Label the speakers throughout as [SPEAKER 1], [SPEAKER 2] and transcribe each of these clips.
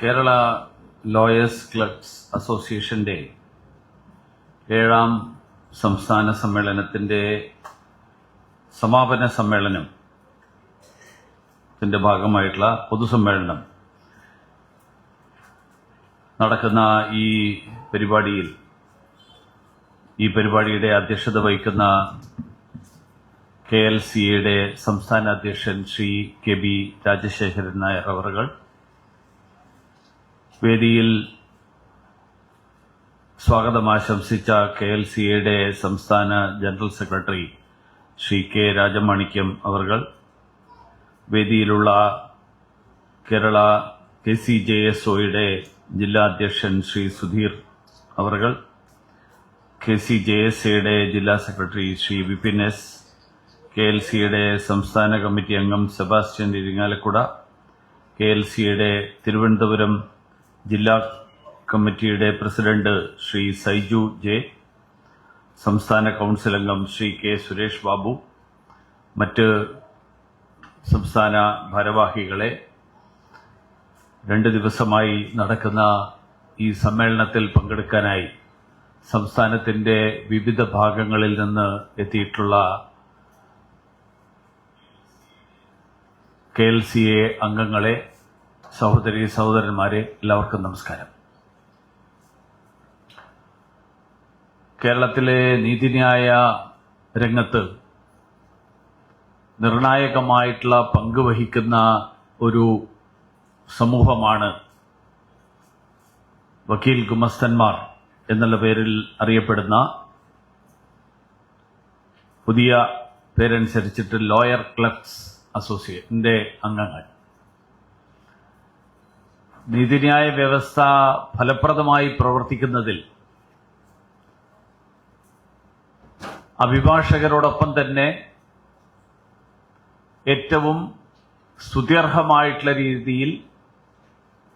[SPEAKER 1] Kerala lawyers clubs അസോസിയേഷന്റെ ഏഴാം സംസ്ഥാന സമ്മേളനത്തിന്റെ സമാപന സമ്മേളനം ത്തിന്റെ ഭാഗമായിട്ടുള്ള പൊതുസമ്മേളനം നടക്കുന്ന ഈ പരിപാടിയിൽ ഈ പരിപാടിയുടെ അധ്യക്ഷത വഹിക്കുന്ന കെ എൽ സിയുടെ സംസ്ഥാന അധ്യക്ഷൻ ശ്രീ കെ ബി രാജശേഖരൻ നായർ അവറുകൾ വേദിയിൽ സ്വാഗതം ആശംസിച്ച കെ എൽ സിയുടെ സംസ്ഥാന general secretary Shri K Rajamanickam അവർകൾ വേദിയിലുള്ള Kerala K C J S ഒയുടെ ജില്ലാ അധ്യക്ഷൻ ശ്രീ സുധീർ അവർകൾ കെ സി ജെ എസ് എയുടെ ജില്ലാ secretary Shri Vipin S K L സിയുടെ സംസ്ഥാന കമ്മിറ്റി അംഗം സെബാസ്റ്റ്യൻ ഇരിങ്ങാലക്കുട കെ എൽ സിയുടെ തിരുവനന്തപുരം ജില്ലാ കമ്മിറ്റിയുടെ പ്രസിഡന്റ് ശ്രീ സൈജു ജെ സംസ്ഥാന കൗൺസിൽ അംഗം ശ്രീ കെ സുരേഷ് ബാബു മറ്റ് സംസ്ഥാന ഭാരവാഹികളെ രണ്ട് ദിവസമായി നടക്കുന്ന ഈ സമ്മേളനത്തിൽ പങ്കെടുക്കാനായി സംസ്ഥാനത്തിന്റെ വിവിധ ഭാഗങ്ങളിൽ നിന്ന് എത്തിയിട്ടുള്ള കെ എൽ സി എ അംഗങ്ങളെ സഹോദരി സഹോദരന്മാരെ എല്ലാവർക്കും നമസ്കാരം. കേരളത്തിലെ നീതിന്യായ രംഗത്ത് നിർണായകമായിട്ടുള്ള പങ്ക് വഹിക്കുന്ന ഒരു സമൂഹമാണ് വക്കീൽ ഗുമസ്തന്മാർ എന്നുള്ള പേരിൽ അറിയപ്പെടുന്ന പുതിയ പേരനുസരിച്ചിട്ട് ലോയർ ക്ലബ്സ് അസോസിയേറ്റിന്റെ അംഗങ്ങൾ. നീതിന്യായ വ്യവസ്ഥ ഫലപ്രദമായി പ്രവർത്തിക്കുന്നതിൽ അഭിഭാഷകരോടൊപ്പം തന്നെ ഏറ്റവും സ്തുത്യർഹമായിട്ടുള്ള രീതിയിൽ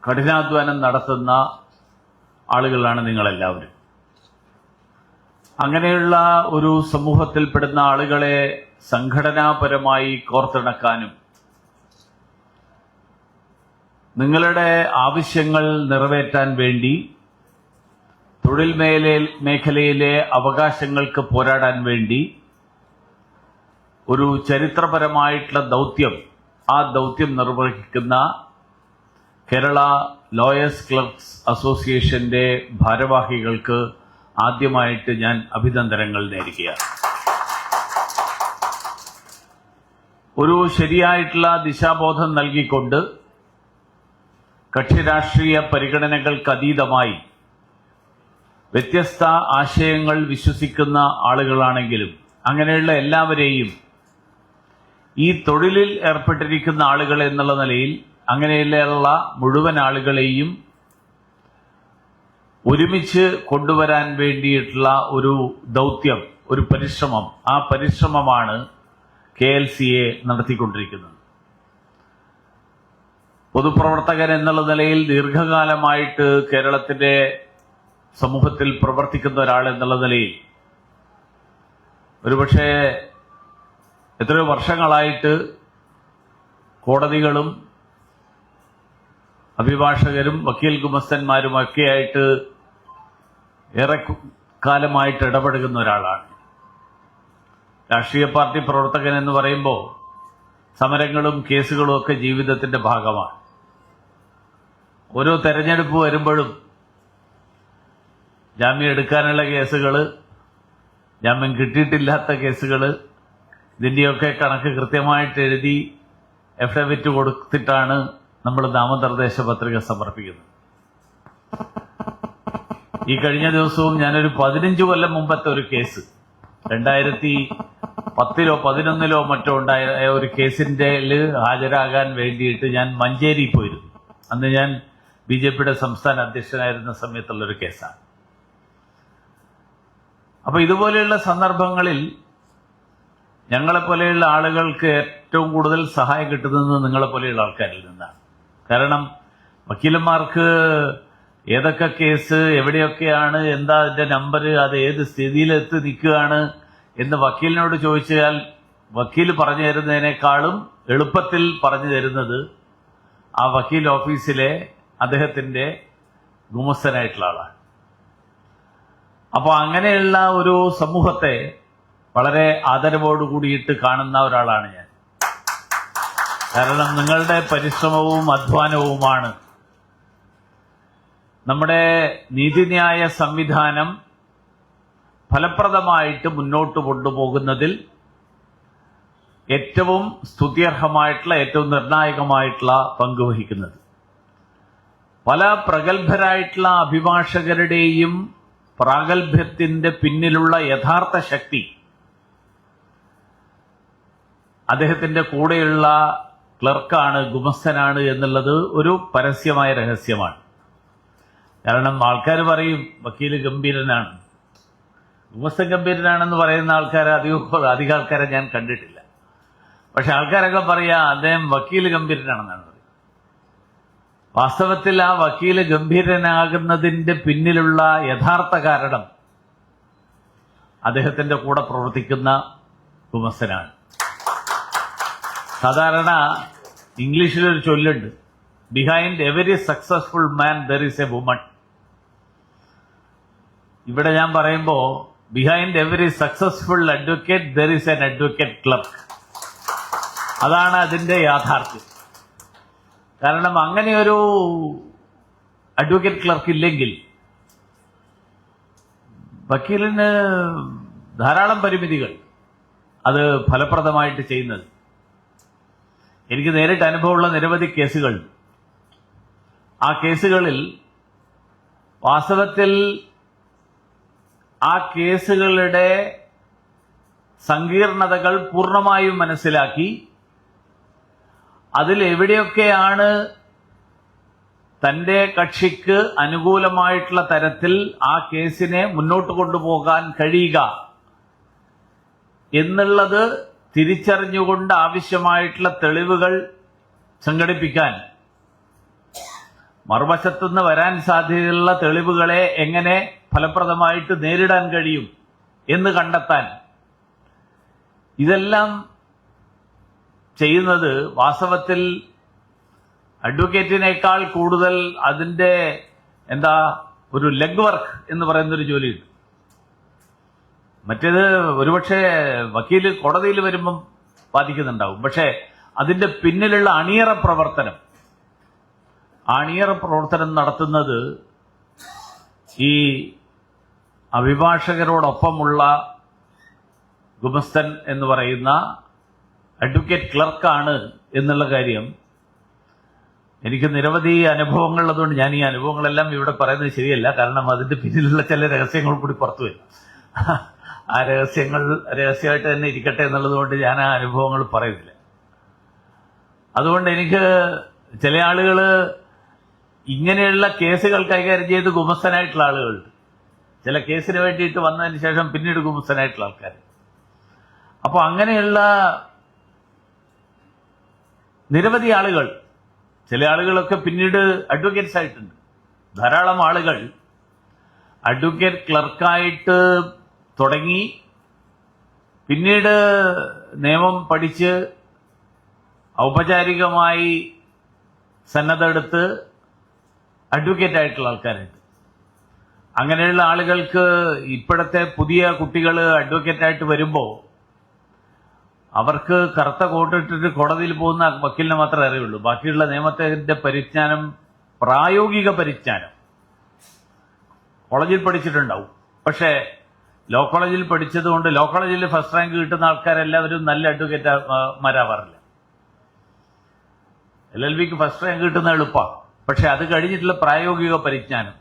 [SPEAKER 1] കഠിനാധ്വാനം നടത്തുന്ന ആളുകളാണ് നിങ്ങളെല്ലാവരും. അങ്ങനെയുള്ള ഒരു സമൂഹത്തിൽപ്പെടുന്ന ആളുകളെ സംഘടനാപരമായി കോർത്തിണക്കാനും നിങ്ങളുടെ ആവശ്യങ്ങൾ നിറവേറ്റാൻ വേണ്ടി തൊഴിൽ മേലെ മേഖലയിലെ അവകാശങ്ങൾക്ക് പോരാടാൻ വേണ്ടി ഒരു ചരിത്രപരമായിട്ടുള്ള ദൗത്യം ആ ദൗത്യം നിർവഹിക്കുന്ന കേരള ലോയേഴ്സ് ക്ലബ്സ് അസോസിയേഷന്റെ ഭാരവാഹികൾക്ക് ആദ്യമായിട്ട് ഞാൻ അഭിനന്ദനങ്ങൾ നേരുകയാണ്. ഒരു ശരിയായിട്ടുള്ള ദിശാബോധം നൽകിക്കൊണ്ട് കക്ഷി രാഷ്ട്രീയ പരിഗണനകൾക്ക് അതീതമായി വ്യത്യസ്ത ആശയങ്ങൾ വിശ്വസിക്കുന്ന ആളുകളാണെങ്കിലും അങ്ങനെയുള്ള എല്ലാവരെയും ഈ തൊഴിലിൽ ഏർപ്പെട്ടിരിക്കുന്ന ആളുകൾ എന്നുള്ള നിലയിൽ അങ്ങനെയുള്ള മുഴുവൻ ആളുകളെയും ഒരുമിച്ച് കൊണ്ടുവരാൻ വേണ്ടിയിട്ടുള്ള ഒരു ദൗത്യം ഒരു പരിശ്രമം. ആ പരിശ്രമമാണ് കെ എൽ സി എ നടത്തിക്കൊണ്ടിരിക്കുന്നത്. പൊതുപ്രവർത്തകൻ എന്നുള്ള നിലയിൽ ദീർഘകാലമായിട്ട് കേരളത്തിന്റെ സമൂഹത്തിൽ പ്രവർത്തിക്കുന്ന ഒരാൾ എന്നുള്ള നിലയിൽ ഒരുപക്ഷെ എത്രയോ വർഷങ്ങളായിട്ട് കോടതികളും അഭിഭാഷകരും വക്കീൽ ഗുമസ്തന്മാരും ഒക്കെയായിട്ട് ഏറെ കാലമായിട്ട് ഇടപെടുന്ന ഒരാളാണ്. രാഷ്ട്രീയ പാർട്ടി പ്രവർത്തകൻ എന്ന് പറയുമ്പോൾ സമരങ്ങളും കേസുകളും ഒക്കെ ജീവിതത്തിന്റെ ഭാഗമാണ്. ഓരോ തെരഞ്ഞെടുപ്പ് വരുമ്പോഴും ജാമ്യം എടുക്കാനുള്ള കേസുകൾ ജാമ്യം കിട്ടിയിട്ടില്ലാത്ത കേസുകൾ ഇതിന്റെയൊക്കെ കണക്ക് കൃത്യമായിട്ട് എഴുതി എഫിഡവിറ്റ് കൊടുത്തിട്ടാണ് നമ്മൾ നാമനിർദ്ദേശ പത്രിക സമർപ്പിക്കുന്നത്. ഈ കഴിഞ്ഞ ദിവസവും ഞാനൊരു പതിനഞ്ച് കൊല്ലം മുമ്പത്തെ ഒരു കേസ് രണ്ടായിരത്തി പത്തിലോ പതിനൊന്നിലോ മറ്റോ ഉണ്ടായ ഒരു കേസിന്റെ ഹാജരാകാൻ വേണ്ടിയിട്ട് ഞാൻ മഞ്ചേരി പോയിരുന്നു. അന്ന് ഞാൻ ബി ജെ പിയുടെ സംസ്ഥാന അധ്യക്ഷനായിരുന്ന സമയത്തുള്ളൊരു കേസാണ്. അപ്പോൾ ഇതുപോലെയുള്ള സന്ദർഭങ്ങളിൽ ഞങ്ങളെ പോലെയുള്ള ആളുകൾക്ക് ഏറ്റവും കൂടുതൽ സഹായം കിട്ടുന്നത് നിങ്ങളെ പോലെയുള്ള ആൾക്കാരിൽ നിന്നാണ്. കാരണം വക്കീലന്മാർക്ക് ഏതൊക്കെ കേസ് എവിടെയൊക്കെയാണ് എന്താ അതിന്റെ നമ്പർ അത് ഏത് സ്ഥിതിയിലെത്തി നിൽക്കുകയാണ് എന്ന് വക്കീലിനോട് ചോദിച്ചാൽ വക്കീൽ പറഞ്ഞു തരുന്നതിനേക്കാളും എളുപ്പത്തിൽ പറഞ്ഞു തരുന്നത് ആ വക്കീൽ ഓഫീസിലെ അദ്ദേഹത്തിന്റെ ഗുമസ്തനായിട്ടുള്ള ആളാണ്. അപ്പോൾ അങ്ങനെയുള്ള ഒരു സമൂഹത്തെ വളരെ ആദരവോട് കൂടിയിട്ട് കാണുന്ന ഒരാളാണ് ഞാൻ. കാരണം നിങ്ങളുടെ പരിശ്രമവും അധ്വാനവുമാണ്. നമ്മുടെ നീതിന്യായ സംവിധാനം ഫലപ്രദമായിട്ട് മുന്നോട്ട് കൊണ്ടുപോകുന്നതിൽ ഏറ്റവും സ്തുത്യർഹമായിട്ടുള്ള ഏറ്റവും നിർണായകമായിട്ടുള്ള പങ്ക് വഹിക്കുന്നത്. പല പ്രഗത്ഭരായിട്ടുള്ള അഭിഭാഷകരുടെയും പ്രാഗൽഭ്യത്തിന്റെ പിന്നിലുള്ള യഥാർത്ഥ ശക്തി അദ്ദേഹത്തിന്റെ കൂടെയുള്ള ക്ലർക്കാണ് ഗുമസ്തനാണ് എന്നുള്ളത് ഒരു പരസ്യമായ രഹസ്യമാണ്. കാരണം ആൾക്കാർ പറയും വക്കീൽ ഗംഭീരനാണ്. ഗുമസ്തൻ ഗംഭീരനാണെന്ന് പറയുന്ന ആൾക്കാരെ അധികം അധികം ആൾക്കാരെ ഞാൻ കണ്ടിട്ടില്ല. പക്ഷെ ആൾക്കാരൊക്കെ പറയാ അദ്ദേഹം വക്കീൽ ഗംഭീരനാണെന്നാണ്. വാസ്തവത്തിൽ ആ വക്കീൽ ഗംഭീരനാകുന്നതിന്റെ പിന്നിലുള്ള യഥാർത്ഥ കാരണം അദ്ദേഹത്തിന്റെ കൂടെ പ്രവർത്തിക്കുന്ന കുമസനാണ് സാധാരണ ഇംഗ്ലീഷിലൊരു ചൊല്ലുണ്ട് behind every successful man there is a woman ഇവിടെ ഞാൻ പറയുമ്പോൾ behind every successful advocate there is an advocate club അതാണ് അതിന്റെ യാഥാർത്ഥ്യം. കാരണം അങ്ങനെ ഒരു അഡ്വക്കേറ്റ് ക്ലർക്ക് ഇല്ലെങ്കിൽ വക്കീലിന് ധാരാളം പരിമിതികൾ അത് ഫലപ്രദമായിട്ട് ചെയ്യുന്നത്. എനിക്ക് നേരിട്ട് അനുഭവമുള്ള നിരവധി കേസുകൾ. ആ കേസുകളിൽ വാസ്തവത്തിൽ ആ കേസുകളുടെ സങ്കീർണതകൾ പൂർണമായും മനസ്സിലാക്കി അതിൽ എവിടെയൊക്കെയാണ് തന്റെ കക്ഷിക്ക് അനുകൂലമായിട്ടുള്ള തരത്തിൽ ആ കേസിനെ മുന്നോട്ട് കൊണ്ടുപോകാൻ കഴിയുക എന്നുള്ളത് തിരിച്ചറിഞ്ഞുകൊണ്ട് ആവശ്യമായിട്ടുള്ള തെളിവുകൾ സംഘടിപ്പിക്കാൻ. മറുവശത്തുനിന്ന് വരാൻ സാധ്യതയുള്ള തെളിവുകളെ എങ്ങനെ ഫലപ്രദമായിട്ട് നേരിടാൻ കഴിയും എന്ന് കണ്ടെത്താൻ. ഇതെല്ലാം ചെയ്യുന്നത് വാസ്തവത്തിൽ അഡ്വക്കേറ്റിനേക്കാൾ കൂടുതൽ അതിന്റെ എന്താ ഒരു ലെഗ് വർക്ക് എന്ന് പറയുന്നൊരു ജോലിയുണ്ട്. മറ്റേത് ഒരുപക്ഷെ വക്കീൽ കോടതിയിൽ വരുമ്പം ബാധിക്കുന്നുണ്ടാവും. പക്ഷേ അതിന്റെ പിന്നിലുള്ള അണിയറ പ്രവർത്തനം അണിയറ പ്രവർത്തനം നടത്തുന്നത് ഈ അഭിഭാഷകരോടൊപ്പമുള്ള ഗുമസ്തൻ എന്ന് പറയുന്ന അഡ്വക്കേറ്റ് ക്ലർക്കാണ് എന്നുള്ള കാര്യം എനിക്ക് നിരവധി അനുഭവങ്ങൾ ഉള്ളതുകൊണ്ട് ഞാൻ ഈ അനുഭവങ്ങളെല്ലാം ഇവിടെ പറയുന്നത് ശരിയല്ല. കാരണം അതിന്റെ പിന്നിലുള്ള ചില രഹസ്യങ്ങൾ കൂടി പുറത്തു വരും. ആ രഹസ്യങ്ങൾ രഹസ്യമായിട്ട് തന്നെ ഇരിക്കട്ടെ എന്നുള്ളത് കൊണ്ട് ഞാൻ ആ അനുഭവങ്ങൾ പറയുന്നില്ല. അതുകൊണ്ട് എനിക്ക് ചില ആളുകൾ ഇങ്ങനെയുള്ള കേസുകൾ കൈകാര്യം ചെയ്ത് ഗുമസ്തനായിട്ടുള്ള ആളുകളുണ്ട് ചില കേസിന് വേണ്ടിയിട്ട് വന്നതിന് ശേഷം പിന്നീട് ഗുമസ്തനായിട്ടുള്ള ആൾക്കാർ അപ്പോൾ അങ്ങനെയുള്ള നിരവധി ആളുകൾ ചില ആളുകളൊക്കെ പിന്നീട് അഡ്വക്കേറ്റ്സ് ആയിട്ടുണ്ട്. ധാരാളം ആളുകൾ അഡ്വക്കേറ്റ് ക്ലർക്കായിട്ട് തുടങ്ങി പിന്നീട് നിയമം പഠിച്ച് ഔപചാരികമായി സന്നദ്ധ എടുത്ത് അഡ്വക്കേറ്റ് ആയിട്ടുള്ള ആൾക്കാരുണ്ട് അങ്ങനെയുള്ള ആളുകൾക്ക് ഇപ്പോഴത്തെ പുതിയ കുട്ടികൾ അഡ്വക്കേറ്റായിട്ട് വരുമ്പോൾ അവർക്ക് കറുത്ത കോട്ടിട്ടിട്ട് കോടതിയിൽ പോകുന്ന വക്കീലിനെ മാത്രമേ അറിയുള്ളൂ. ബാക്കിയുള്ള നിയമത്തിന്റെ പരിജ്ഞാനം പ്രായോഗിക പരിജ്ഞാനം കോളേജിൽ പഠിച്ചിട്ടുണ്ടാവും. പക്ഷേ ലോ കോളേജിൽ പഠിച്ചതുകൊണ്ട് ലോ കോളേജിൽ ഫസ്റ്റ് റാങ്ക് കിട്ടുന്ന ആൾക്കാരെല്ലാവരും നല്ല അഡ്വക്കേറ്റ് മാരാവാറില്ല. എൽ എൽ ബിക്ക് ഫസ്റ്റ് റാങ്ക് കിട്ടുന്ന എളുപ്പമാണ് പക്ഷെ അത് കഴിഞ്ഞിട്ടുള്ള പ്രായോഗിക പരിജ്ഞാനം.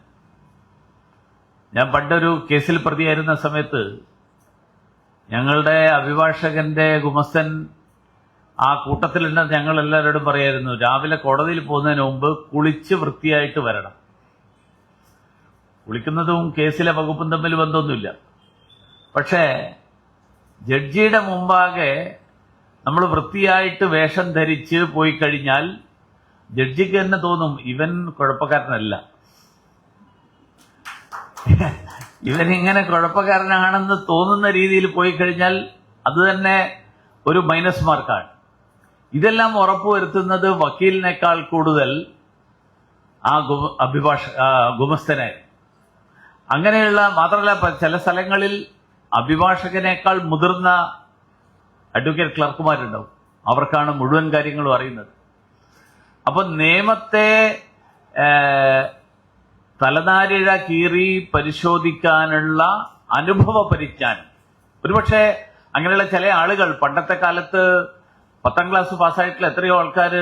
[SPEAKER 1] ഞാൻ പണ്ടൊരു കേസിൽ പ്രതിയായിരുന്ന സമയത്ത് ഞങ്ങളുടെ അഭിഭാഷകന്റെ ഗുമസ്തൻ ആ കൂട്ടത്തിൽ തന്നെ ഞങ്ങൾ എല്ലാവരോടും പറയായിരുന്നു രാവിലെ കോടതിയിൽ പോകുന്നതിന് മുമ്പ് കുളിച്ച് വൃത്തിയായിട്ട് വരണം. കുളിക്കുന്നതും കേസിലെ വകുപ്പും തമ്മിൽ ബന്ധമൊന്നുമില്ല. പക്ഷേ ജഡ്ജിയുടെ മുമ്പാകെ നമ്മൾ വൃത്തിയായിട്ട് വേഷം ധരിച്ച് പോയി കഴിഞ്ഞാൽ ജഡ്ജിക്ക് തന്നെ തോന്നും ഇവൻ കുഴപ്പക്കാരനല്ല. ഇവൻ ഇങ്ങനെ കുഴപ്പക്കാരനാണെന്ന് തോന്നുന്ന രീതിയിൽ പോയി കഴിഞ്ഞാൽ അത് തന്നെ ഒരു മൈനസ് മാർക്കാണ് ഇതെല്ലാം ഉറപ്പുവരുത്തുന്നത് വക്കീലിനേക്കാൾ കൂടുതൽ ആ അഭിഭാഷ ഗുമസ്തനെ അങ്ങനെയുള്ള മാത്രമല്ല ചില സ്ഥലങ്ങളിൽ അഭിഭാഷകനേക്കാൾ മുതിർന്ന അഡ്വക്കേറ്റ് ക്ലർക്കുമാരുണ്ടാവും അവർക്കാണ് മുഴുവൻ കാര്യങ്ങളും അറിയുന്നത്. അപ്പൊ നിയമത്തെ തലനാരിഴ കീറി പരിശോധിക്കാനുള്ള അനുഭവ പരിജ്ഞാനം. ഒരുപക്ഷെ അങ്ങനെയുള്ള ചില ആളുകൾ പണ്ടത്തെ കാലത്ത് പത്താം ക്ലാസ് പാസ്സായിട്ടുള്ള എത്രയോ ആൾക്കാർ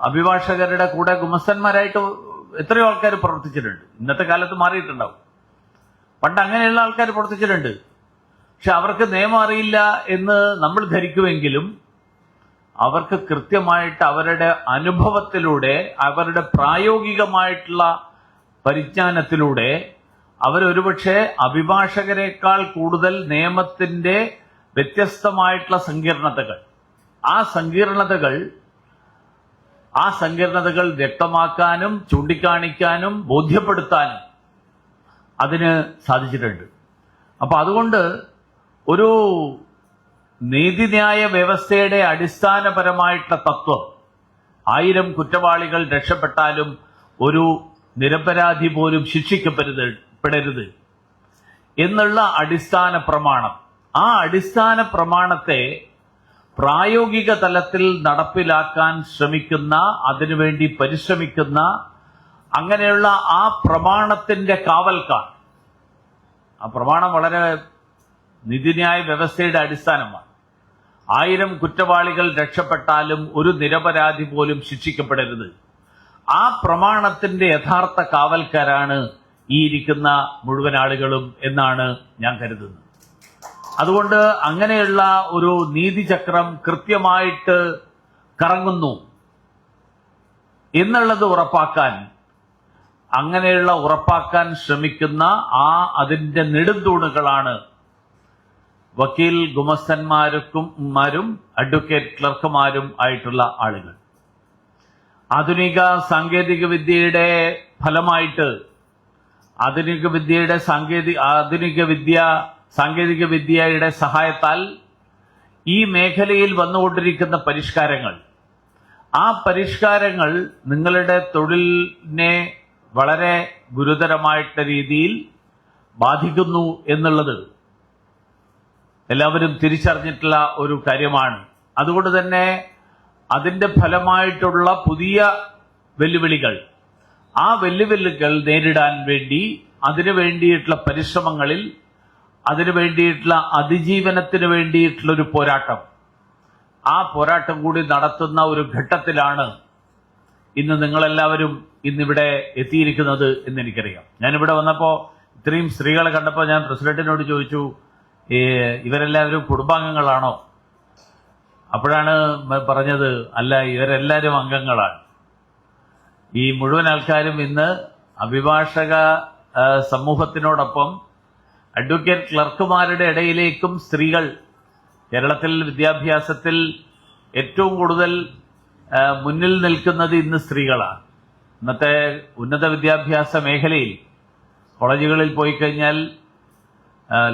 [SPEAKER 1] അഭിഭാഷകരുടെ കൂടെ ഗുമസ്തന്മാരായിട്ട് എത്രയോ ആൾക്കാർ പ്രവർത്തിച്ചിട്ടുണ്ട്. ഇന്നത്തെ കാലത്ത് മാറിയിട്ടുണ്ടാവും. പണ്ട് അങ്ങനെയുള്ള ആൾക്കാർ പ്രവർത്തിച്ചിട്ടുണ്ട്. പക്ഷെ അവർക്ക് നിയമം അറിയില്ല എന്ന് നമ്മൾ ധരിക്കുമെങ്കിലും അവർക്ക് കൃത്യമായിട്ട് അവരുടെ അനുഭവത്തിലൂടെ അവരുടെ പ്രായോഗികമായിട്ടുള്ള പരിജ്ഞാനത്തിലൂടെ അവരൊരുപക്ഷെ അഭിഭാഷകരെക്കാൾ കൂടുതൽ നിയമത്തിന്റെ വ്യത്യസ്തമായിട്ടുള്ള സങ്കീർണതകൾ. ആ സങ്കീർണതകൾ ആ സങ്കീർണതകൾ വ്യക്തമാക്കാനും ചൂണ്ടിക്കാണിക്കാനും ബോധ്യപ്പെടുത്താനും അതിന് സാധിച്ചിട്ടുണ്ട്. അപ്പൊ അതുകൊണ്ട് ഒരു നീതിന്യായ വ്യവസ്ഥയുടെ അടിസ്ഥാനപരമായിട്ടുള്ള തത്വം ആയിരം കുറ്റവാളികൾ രക്ഷപ്പെട്ടാലും ഒരു നിരപരാധി പോലും ശിക്ഷിക്കപ്പെടരുത് പെടരുത് എന്നുള്ള അടിസ്ഥാന പ്രമാണം. ആ അടിസ്ഥാന പ്രമാണത്തെ പ്രായോഗിക തലത്തിൽ നടപ്പിലാക്കാൻ ശ്രമിക്കുന്ന അതിനുവേണ്ടി പരിശ്രമിക്കുന്ന അങ്ങനെയുള്ള ആ പ്രമാണത്തിന്റെ കാവൽക്കാർ. ആ പ്രമാണം വളരെ നീതിന്യായ വ്യവസ്ഥയുടെ അടിസ്ഥാനമാണ്. ആയിരം കുറ്റവാളികൾ രക്ഷപ്പെട്ടാലും ഒരു നിരപരാധി പോലും ശിക്ഷിക്കപ്പെടരുത്. ആ പ്രമാണത്തിന്റെ യഥാർത്ഥ കാവൽക്കാരാണ് ഈ ഇരിക്കുന്ന മുഴുവൻ ആളുകളും എന്നാണ് ഞാൻ കരുതുന്നത്. അതുകൊണ്ട് അങ്ങനെയുള്ള ഒരു നീതിചക്രം കൃത്യമായിട്ട് കറങ്ങുന്നു. എന്നുള്ളത് ഉറപ്പാക്കാൻ അങ്ങനെയുള്ള ഉറപ്പാക്കാൻ ശ്രമിക്കുന്ന ആ അതിന്റെ നെടുന്തൂണുകളാണ് വക്കീൽ ഗുമസ്തന്മാർക്കും മാരും അഡ്വക്കേറ്റ് ക്ലർക്കുമാരും ആയിട്ടുള്ള ആളുകൾ. ആധുനിക സാങ്കേതിക വിദ്യയുടെ ഫലമായിട്ട് ആധുനിക വിദ്യയുടെ സാങ്കേതിക ആധുനിക വിദ്യ സാങ്കേതിക വിദ്യയുടെ സഹായത്താൽ ഈ മേഖലയിൽ വന്നുകൊണ്ടിരിക്കുന്ന പരിഷ്കാരങ്ങൾ. ആ പരിഷ്കാരങ്ങൾ നിങ്ങളുടെ തൊഴിലിനെ വളരെ ഗുരുതരമായിട്ട രീതിയിൽ ബാധിക്കുന്നു എന്നുള്ളത് എല്ലാവരും തിരിച്ചറിഞ്ഞിട്ടുള്ള ഒരു കാര്യമാണ്. അതുകൊണ്ട് തന്നെ അതിന്റെ ഫലമായിട്ടുള്ള പുതിയ വെല്ലുവിളികൾ. ആ വെല്ലുവിളികൾ നേരിടാൻ വേണ്ടി അതിനു വേണ്ടിയിട്ടുള്ള പരിശ്രമങ്ങളിൽ അതിനു വേണ്ടിയിട്ടുള്ള അതിജീവനത്തിന് വേണ്ടിയിട്ടുള്ള ഒരു പോരാട്ടം. ആ പോരാട്ടം കൂടി നടത്തുന്ന ഒരു ഘട്ടത്തിലാണ് ഇന്ന് നിങ്ങളെല്ലാവരും ഇന്നിവിടെ എത്തിയിരിക്കുന്നത് എന്ന് എനിക്കറിയാം ഞാനിവിടെ വന്നപ്പോൾ ഇത്രയും സ്ത്രീകളെ കണ്ടപ്പോൾ ഞാൻ പ്രസിഡന്റിനോട് ചോദിച്ചു "ഏ, ഇവരെല്ലാവരും കുടുംബാംഗങ്ങളാണോ? അപ്പോഴാണ് പറഞ്ഞത് അല്ല ഇവരെല്ലാവരും അംഗങ്ങളാണ്. ഈ മുഴുവൻ ആൾക്കാരും ഇന്ന് അഭിഭാഷക സമൂഹത്തിനോടൊപ്പം അഡ്വക്കേറ്റ് ക്ലർക്കുമാരുടെ ഇടയിലേക്കും സ്ത്രീകൾ കേരളത്തിൽ വിദ്യാഭ്യാസത്തിൽ ഏറ്റവും കൂടുതൽ മുന്നിൽ നിൽക്കുന്നത് ഇന്ന് സ്ത്രീകളാണ്. ഇന്നത്തെ ഉന്നത വിദ്യാഭ്യാസ മേഖലയിൽ കോളേജുകളിൽ പോയി കഴിഞ്ഞാൽ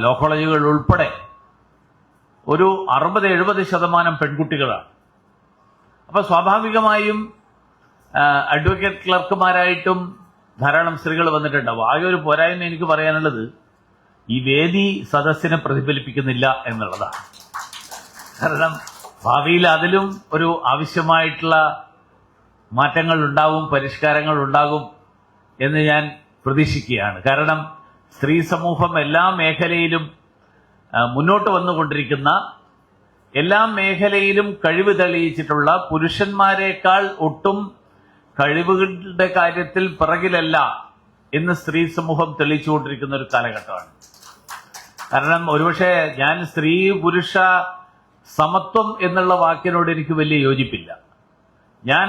[SPEAKER 1] ലോ കോളേജുകൾ ഉൾപ്പെടെ ഒരു അറുപത് എഴുപത് ശതമാനം പെൺകുട്ടികളാണ് അപ്പൊ സ്വാഭാവികമായും അഡ്വക്കേറ്റ് ക്ലർക്കുമാരായിട്ടും ധാരാളം സ്ത്രീകൾ വന്നിട്ടുണ്ടാവും. ആകെ ഒരു പോരായ്മ എനിക്ക് പറയാനുള്ളത് ഈ വേദി സദസ്സിനെ പ്രതിഫലിപ്പിക്കുന്നില്ല എന്നുള്ളതാണ്. കാരണം ഭാവിയിൽ അതിലും ഒരു ആവശ്യമായിട്ടുള്ള മാറ്റങ്ങൾ ഉണ്ടാവും പരിഷ്കാരങ്ങൾ ഉണ്ടാകും എന്ന് ഞാൻ പ്രതീക്ഷിക്കുകയാണ്. കാരണം സ്ത്രീ സമൂഹം എല്ലാ മേഖലയിലും മുന്നോട്ട് വന്നുകൊണ്ടിരിക്കുന്ന എല്ലാ മേഖലയിലും കഴിവ് തെളിയിച്ചിട്ടുള്ള പുരുഷന്മാരെക്കാൾ ഒട്ടും കഴിവുകളുടെ കാര്യത്തിൽ പിറകിലല്ല എന്ന് സ്ത്രീ സമൂഹം തെളിയിച്ചുകൊണ്ടിരിക്കുന്ന ഒരു കാലഘട്ടമാണ്. കാരണം ഒരുപക്ഷെ ഞാൻ സ്ത്രീ പുരുഷ സമത്വം എന്നുള്ള വാക്കിനോട് എനിക്ക് വലിയ യോജിപ്പില്ല. ഞാൻ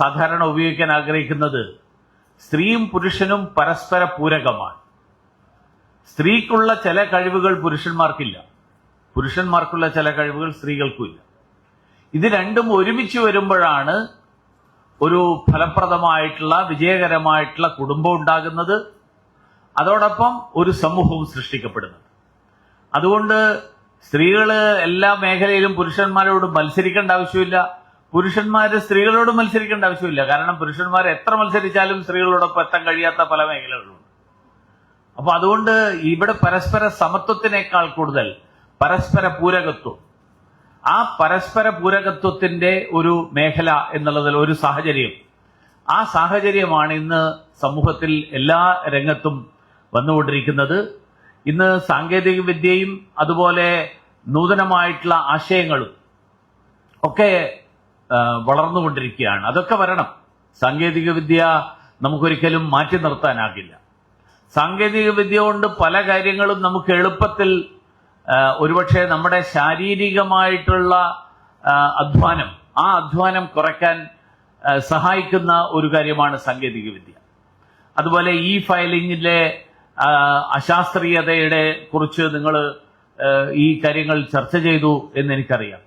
[SPEAKER 1] സാധാരണ ഉപയോഗിക്കാൻ ആഗ്രഹിക്കുന്നത് സ്ത്രീയും പുരുഷനും പരസ്പര പൂരകമാണ്. സ്ത്രീക്കുള്ള ചില കഴിവുകൾ പുരുഷന്മാർക്കില്ല. പുരുഷന്മാർക്കുള്ള ചില കഴിവുകൾ സ്ത്രീകൾക്കുമില്ല. ഇത് രണ്ടും ഒരുമിച്ച് വരുമ്പോഴാണ് ഒരു ഫലപ്രദമായിട്ടുള്ള വിജയകരമായിട്ടുള്ള കുടുംബം ഉണ്ടാകുന്നത്. അതോടൊപ്പം ഒരു സമൂഹവും സൃഷ്ടിക്കപ്പെടുന്നത്. അതുകൊണ്ട് സ്ത്രീകൾ എല്ലാ മേഖലയിലും പുരുഷന്മാരോട് മത്സരിക്കേണ്ട ആവശ്യമില്ല. പുരുഷന്മാര് സ്ത്രീകളോട് മത്സരിക്കേണ്ട ആവശ്യമില്ല. കാരണം പുരുഷന്മാർ എത്ര മത്സരിച്ചാലും സ്ത്രീകളോടൊപ്പം എത്താൻ കഴിയാത്ത പല മേഖലകളുണ്ട്. അപ്പൊ അതുകൊണ്ട് ഇവിടെ പരസ്പര സമത്വത്തിനേക്കാൾ കൂടുതൽ പരസ്പര പൂരകത്വം. ആ പരസ്പര പൂരകത്വത്തിന്റെ ഒരു മേഖല എന്നുള്ളതിൽ ഒരു സാഹചര്യം. ആ സാഹചര്യമാണ് ഇന്ന് സമൂഹത്തിൽ എല്ലാ രംഗത്തും വന്നുകൊണ്ടിരിക്കുന്നത്. ഇന്ന് സാങ്കേതിക വിദ്യയും അതുപോലെ നൂതനമായിട്ടുള്ള ആശയങ്ങളും ഒക്കെ വളർന്നുകൊണ്ടിരിക്കുകയാണ്. അതൊക്കെ വരണം. സാങ്കേതിക വിദ്യ നമുക്കൊരിക്കലും മാറ്റി നിർത്താനാകില്ല. സാങ്കേതിക വിദ്യ കൊണ്ട് പല കാര്യങ്ങളും നമുക്ക് എളുപ്പത്തിൽ ഒരുപക്ഷെ നമ്മുടെ ശാരീരികമായിട്ടുള്ള അധ്വാനം ആ അധ്വാനം കുറയ്ക്കാൻ സഹായിക്കുന്ന ഒരു കാര്യമാണ് സാങ്കേതിക വിദ്യ. അതുപോലെ ഇ ഫയലിംഗിലെ അശാസ്ത്രീയതയുടെ കുറിച്ച് നിങ്ങൾ ഈ കാര്യങ്ങൾ ചർച്ച ചെയ്തു എന്ന് എനിക്കറിയാം.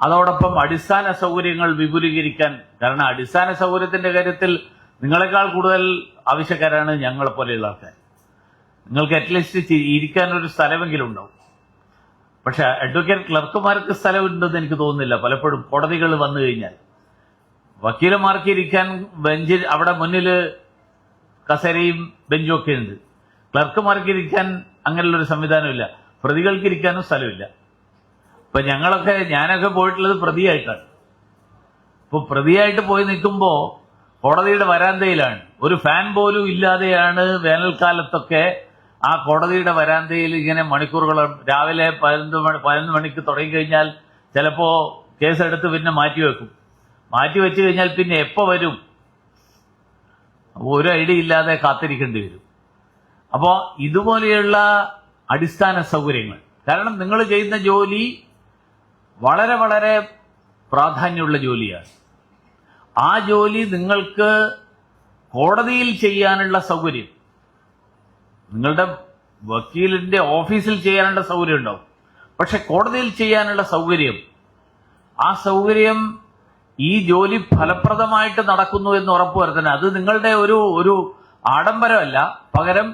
[SPEAKER 1] അതോടൊപ്പം അടിസ്ഥാന സൗകര്യങ്ങൾ വിപുലീകരിക്കാൻ കാരണം അടിസ്ഥാന സൗകര്യത്തിന്റെ കാര്യത്തിൽ നിങ്ങളെക്കാൾ കൂടുതൽ ആവശ്യക്കാരാണ് ഞങ്ങളെ പോലെയുള്ള ആൾക്കാർ. നിങ്ങൾക്ക് അറ്റ്ലീസ്റ്റ് ഇരിക്കാനൊരു സ്ഥലമെങ്കിലും ഉണ്ടാവും. പക്ഷെ അഡ്വക്കേറ്റ് ക്ലർക്കുമാർക്ക് സ്ഥലമുണ്ടെന്ന് എനിക്ക് തോന്നുന്നില്ല. പലപ്പോഴും കോടതികൾ വന്നു കഴിഞ്ഞാൽ. വക്കീലന്മാർക്ക് ഇരിക്കാൻ ബെഞ്ചിൽ അവിടെ മുന്നിൽ കസേരയും ബെഞ്ചും ഒക്കെ ഉണ്ട്. ക്ലർക്കുമാർക്ക് ഇരിക്കാൻ അങ്ങനെയുള്ളൊരു സംവിധാനമില്ല. പ്രതികൾക്ക് ഇരിക്കാനും സ്ഥലമില്ല. ഇപ്പൊ ഞങ്ങളൊക്കെ ഞാനൊക്കെ പോയിട്ടുള്ളത് പ്രതിയായിട്ടാണ്. ഇപ്പൊ പ്രതിയായിട്ട് പോയി നിൽക്കുമ്പോ കോടതിയുടെ വരാന്തയിലാണ്. ഒരു ഫാൻ പോലും ഇല്ലാതെയാണ് വേനൽക്കാലത്തൊക്കെ ആ കോടതിയുടെ വരാന്തയിൽ ഇങ്ങനെ മണിക്കൂറുകൾ രാവിലെ പതിനൊന്ന് മണി പതിനൊന്ന് മണിക്ക് തുടങ്ങി കഴിഞ്ഞാൽ ചിലപ്പോ കേസെടുത്ത് പിന്നെ മാറ്റിവെക്കും മാറ്റി വെച്ച് കഴിഞ്ഞാൽ പിന്നെ എപ്പോ വരും? ഒരു ഐഡിയ ഇല്ലാതെ കാത്തിരിക്കേണ്ടി വരും. അപ്പോൾ ഇതുപോലെയുള്ള അടിസ്ഥാന സൗകര്യങ്ങൾ. കാരണം നിങ്ങൾ ചെയ്യുന്ന ജോലി വളരെ വളരെ പ്രാധാന്യമുള്ള ജോലിയാണ്. ആ ജോലി നിങ്ങൾക്ക് കോടതിയിൽ ചെയ്യാനുള്ള സൗകര്യം. നിങ്ങളുടെ വക്കീലിന്റെ ഓഫീസിൽ ചെയ്യാനുള്ള സൗകര്യം ഉണ്ടാവും. പക്ഷെ കോടതിയിൽ ചെയ്യാനുള്ള സൗകര്യം ആ സൗകര്യം ഈ ജോലി ഫലപ്രദമായിട്ട് നടക്കുന്നു എന്ന് ഉറപ്പുവരുത്തണം അത് നിങ്ങളുടെ ഒരു ഒരു ആഡംബരമല്ല. പകരം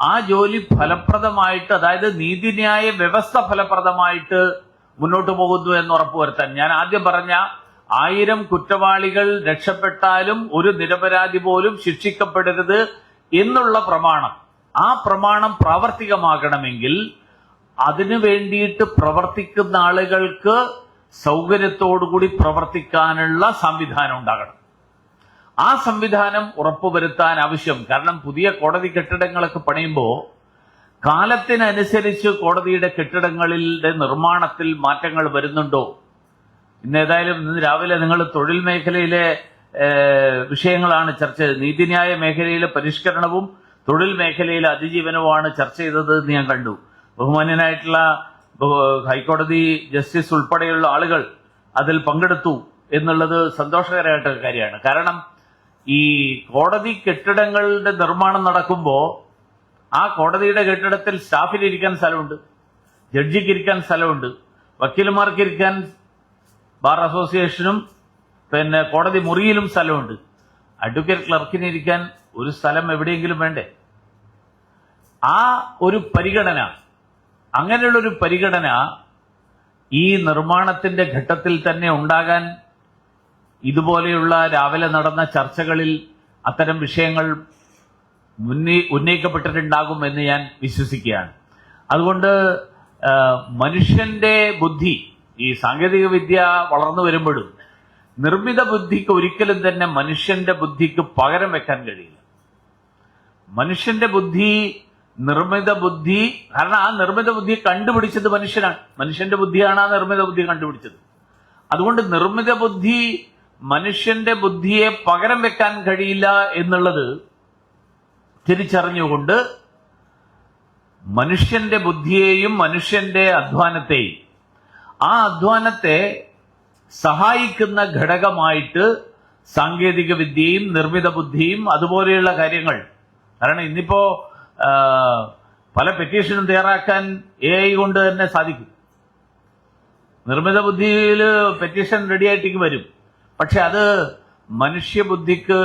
[SPEAKER 1] ആ ജോലി ഫലപ്രദമായിട്ട് അതായത് നീതിന്യായ വ്യവസ്ഥ ഫലപ്രദമായിട്ട് മുന്നോട്ട് പോകുന്നു എന്ന് ഉറപ്പുവരുത്താൻ ഞാൻ ആദ്യം പറഞ്ഞ ആയിരം കുറ്റവാളികൾ രക്ഷപ്പെട്ടാലും ഒരു നിരപരാധി പോലും ശിക്ഷിക്കപ്പെടരുത് എന്നുള്ള പ്രമാണം. ആ പ്രമാണം പ്രാവർത്തികമാകണമെങ്കിൽ അതിനു വേണ്ടിയിട്ട് പ്രവർത്തിക്കുന്ന ആളുകൾക്ക് സൗകര്യത്തോടുകൂടി പ്രവർത്തിക്കാനുള്ള സംവിധാനം ഉണ്ടാകണം. ആ സംവിധാനം ഉറപ്പുവരുത്താൻ ആവശ്യം. കാരണം പുതിയ കോടതി കെട്ടിടങ്ങളൊക്കെ പണിയുമ്പോൾ കാലത്തിനനുസരിച്ച് കോടതിയുടെ കെട്ടിടങ്ങളിലെ നിർമ്മാണത്തിൽ മാറ്റങ്ങൾ വരുന്നുണ്ടോ? ഇന്ന് ഏതായാലും ഇന്ന് രാവിലെ നിങ്ങൾ തൊഴിൽ മേഖലയിലെ വിഷയങ്ങളാണ് ചർച്ച ചെയ്തത്. നീതിന്യായ മേഖലയിലെ പരിഷ്കരണവും തൊഴിൽ മേഖലയിലെ അതിജീവനവുമാണ് ചർച്ച ചെയ്തത് എന്ന് ഞാൻ കണ്ടു. ബഹുമാന്യനായിട്ടുള്ള ഹൈക്കോടതി ജസ്റ്റിസ് ഉൾപ്പെടെയുള്ള ആളുകൾ അതിൽ പങ്കെടുത്തു എന്നുള്ളത് സന്തോഷകരമായിട്ട് കാര്യമാണ്. കാരണം ഈ കോടതി കെട്ടിടങ്ങളുടെ നിർമ്മാണം നടക്കുമ്പോൾ ആ കോടതിയുടെ കെട്ടിടത്തിൽ സ്റ്റാഫിന് ഇരിക്കാൻ സ്ഥലമുണ്ട് ജഡ്ജിക്ക് ഇരിക്കാൻ സ്ഥലമുണ്ട് വക്കീലന്മാർക്ക് ഇരിക്കാൻ ബാർ അസോസിയേഷനും പിന്നെ കോടതി മുറിയിലും സ്ഥലമുണ്ട്. അഡ്വക്കേറ്റ് ക്ലർക്കിന് ഇരിക്കാൻ ഒരു സ്ഥലം എവിടെയെങ്കിലും വേണ്ടേ? ആ ഒരു പരിഗണന അങ്ങനെയുള്ള ഒരു പരിഗണന ഈ നിർമ്മാണത്തിന്റെ ഘട്ടത്തിൽ തന്നെ ഉണ്ടാകാൻ ഇതുപോലെയുള്ള രാവിലെ നടന്ന ചർച്ചകളിൽ അത്തരം വിഷയങ്ങൾ മുന്നേ ഉന്നയിക്കപ്പെട്ടിട്ടുണ്ടാകും എന്ന് ഞാൻ വിശ്വസിക്കുകയാണ്. അതുകൊണ്ട് മനുഷ്യന്റെ ബുദ്ധി ഈ സാങ്കേതിക വിദ്യ വളർന്നു വരുമ്പോഴും നിർമ്മിത ബുദ്ധിക്ക് ഒരിക്കലും തന്നെ മനുഷ്യന്റെ ബുദ്ധിക്ക് പകരം വെക്കാൻ കഴിയില്ല. മനുഷ്യന്റെ ബുദ്ധി നിർമ്മിത ബുദ്ധി കാരണം ആ നിർമ്മിത ബുദ്ധി കണ്ടുപിടിച്ചത് മനുഷ്യനാണ്. മനുഷ്യന്റെ ബുദ്ധിയാണ് ആ നിർമ്മിത ബുദ്ധി കണ്ടുപിടിച്ചത്. അതുകൊണ്ട് നിർമ്മിത ബുദ്ധി മനുഷ്യന്റെ ബുദ്ധിയെ പകരം വെക്കാൻ കഴിയില്ല എന്നുള്ളത് തിരിച്ചറിഞ്ഞുകൊണ്ട് മനുഷ്യന്റെ ബുദ്ധിയെയും മനുഷ്യന്റെ അധ്വാനത്തെയും ആ അധ്വാനത്തെ സഹായിക്കുന്ന ഘടകമായിട്ട് സാങ്കേതിക വിദ്യയും നിർമ്മിത ബുദ്ധിയും അതുപോലെയുള്ള കാര്യങ്ങൾ. കാരണം ഇന്നിപ്പോ പല പെറ്റീഷനും തയ്യാറാക്കാൻ എ ഐ കൊണ്ട് തന്നെ സാധിക്കും. നിർമ്മിത ബുദ്ധിയിൽ പെറ്റീഷൻ റെഡിയായിട്ടേക്ക് വരും. പക്ഷെ അത് മനുഷ്യബുദ്ധിക്ക്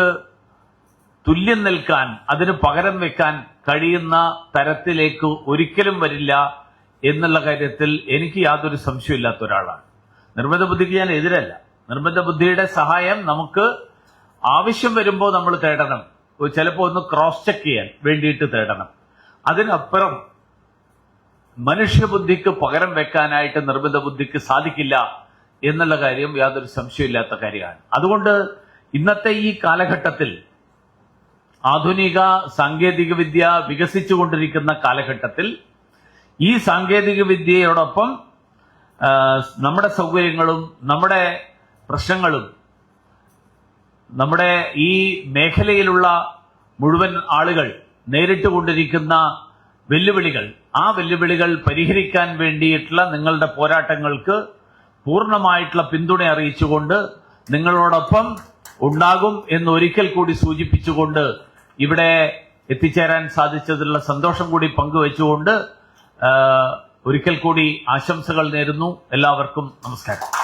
[SPEAKER 1] തുല്യം നിൽക്കാൻ അതിന് പകരം വെക്കാൻ കഴിയുന്ന തരത്തിലേക്ക് ഒരിക്കലും വരില്ല. എന്നുള്ള കാര്യത്തിൽ എനിക്ക് യാതൊരു സംശയമില്ലാത്ത ഒരാളാണ്. നിർബന്ധ ബുദ്ധിക്ക് ഞാൻ എതിരല്ല. നിർബന്ധ ബുദ്ധിയുടെ സഹായം നമുക്ക് ആവശ്യം വരുമ്പോൾ നമ്മൾ തേടണം. ചിലപ്പോൾ ഒന്ന് ക്രോസ് ചെക്ക് ചെയ്യാൻ വേണ്ടിയിട്ട് തേടണം. അതിനപ്പുറം മനുഷ്യബുദ്ധിക്ക് പകരം വെക്കാനായിട്ട് നിർബന്ധ ബുദ്ധിക്ക് സാധിക്കില്ല എന്നുള്ള കാര്യം യാതൊരു സംശയമില്ലാത്ത കാര്യമാണ്. അതുകൊണ്ട് ഇന്നത്തെ ഈ കാലഘട്ടത്തിൽ ആധുനിക സാങ്കേതിക വികസിച്ചുകൊണ്ടിരിക്കുന്ന കാലഘട്ടത്തിൽ ഈ സാങ്കേതിക വിദ്യയോടൊപ്പം നമ്മുടെ സൗകര്യങ്ങളും നമ്മുടെ പ്രശ്നങ്ങളും നമ്മുടെ ഈ മേഖലയിലുള്ള മുഴുവൻ ആളുകൾ നേരിട്ട് കൊണ്ടിരിക്കുന്ന വെല്ലുവിളികൾ ആ വെല്ലുവിളികൾ പരിഹരിക്കാൻ വേണ്ടിയിട്ടുള്ള നിങ്ങളുടെ പോരാട്ടങ്ങൾക്ക് പൂർണമായിട്ടുള്ള പിന്തുണ അറിയിച്ചുകൊണ്ട് നിങ്ങളോടൊപ്പം ഉണ്ടാകും എന്ന് ഒരിക്കൽ കൂടി സൂചിപ്പിച്ചുകൊണ്ട് ഇവിടെ എത്തിച്ചേരാൻ സാധിച്ചതിലുള്ള സന്തോഷം കൂടി പങ്കുവെച്ചുകൊണ്ട് ഒരിക്കൽ കൂടി ആശംസകൾ നേരുന്നു. എല്ലാവർക്കും നമസ്കാരം.